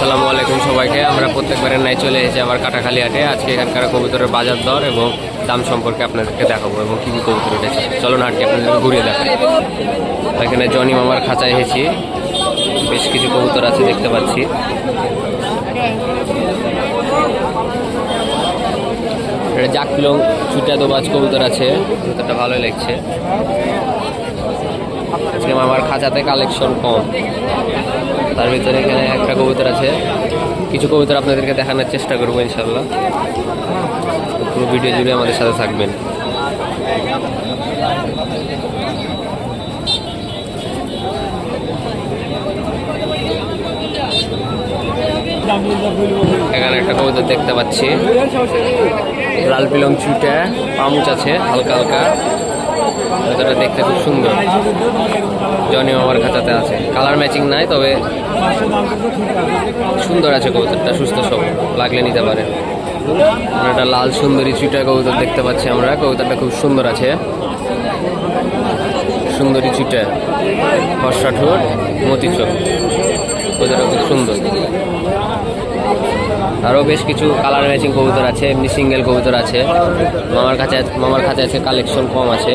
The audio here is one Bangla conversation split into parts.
আসসালামু আলাইকুম সবাইকে। আমরা প্রত্যেকবারের নাই চলে এসেছি আবার কাটাখালি হাটে। আজকে এখানকার কবুতরের বাজার দর এবং দাম সম্পর্কে আপনাদেরকে দেখাবো এবং কী কী কবুতর উঠেছে। চলুন হাটকে আপনাদেরকে ঘুরিয়ে দেখাই। এখানে জনি মামার খাঁচায় এসেছি বেশ কিছু কবুতর আছে দেখতে পাচ্ছি। এটা জাক পিলং ছুটা দোবাজ কবুতর আছে। কবুতরটা ভালোই লাগছে। আজকে মামার খাঁচাতে কালেকশন কম। তার ভিতরে এখানে একটা কবুতর আছে। কিছু কবুতর আপনাদেরকে দেখানোর চেষ্টা করব ইনশাল্লাহ পুরো ভিডিও জুড়ে আমাদের সাথে থাকবেন। এখানে একটা কবুতর দেখতে পাচ্ছি। লাল পিলং চুটে পামুচ আছে, হালকা হালকা। কবুতরটা দেখতে খুব সুন্দর। জনি আমার খাঁচাতে আছে। কালার ম্যাচিং নাই, তবে সুন্দর আছে কবুতরটা, সুস্থ সব লাগলে নিতে পারে। একটা লাল সুন্দরী চুইটা কবুতর দেখতে পাচ্ছি আমরা, কবুতরটা খুব সুন্দর আছে। সুন্দরী চুইটা ফর্সা ঠোঁট মতি চোখ কবুতরটা খুব সুন্দর। আরও বেশ কিছু কালার ম্যাচিং কবুতর আছে, এমনি সিঙ্গেল কবুতর আছে। মামার কাছে মামার কাছে আছে কালেকশন কম আছে।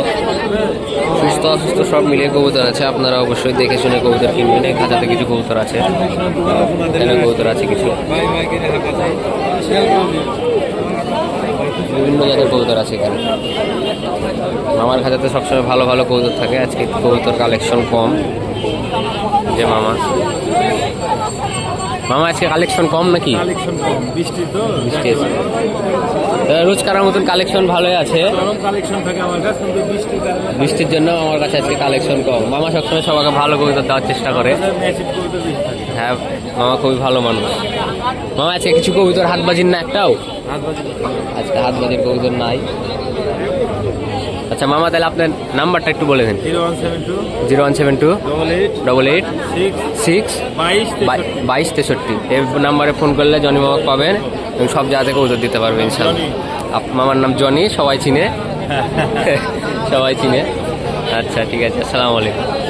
সুস্থ অসুস্থ সব মিলিয়ে কবুতর আছে, আপনারা অবশ্যই দেখে শুনে কবুতর কিনবেন। এই খাঁচাতে কিছু কবুতর আছে। কবুতর আছে কিছু। বিভিন্ন জাতের কবুতর আছে এখানে। মামার খাঁচাতে সবসময় ভালো ভালো কবুতর থাকে, আজকে কবুতর কালেকশন কম। যে মামা। মামা আজকে কালেকশন কম নাকি? কালেকশন কম। বৃষ্টি তো বৃষ্টি আছে। তা রোজকার মতন কালেকশন ভালোই আছে। কালেকশন থাকে আমার কাছে কিন্তু বৃষ্টির কারণে বৃষ্টির জন্য আমার কাছে আজকে কালেকশন কম। মামা সবসময় সবাইকে ভালো কবিতা দেওয়ার চেষ্টা করে। হ্যাঁ মামা খুবই ভালো মানুষ। মামা আজকে কিছু কবিতার হাত বাজির না একটাও? হাত আজকে হাত বাজির কবিতার নাই। আচ্ছা মামা তাহলে আপনার নাম্বারটা একটু বলে দিন zero one seven two double eight six বাইশ তেষট্টি এই নাম্বারে ফোন করলে জনি মামা পাবেন এবং সব জায়গা থেকে উত্তর দিতে পারবেন ইনশাল্লাহ মামার নাম জনি সবাই চিনে সবাই চিনে আচ্ছা ঠিক আছে আসসালামু আলাইকুম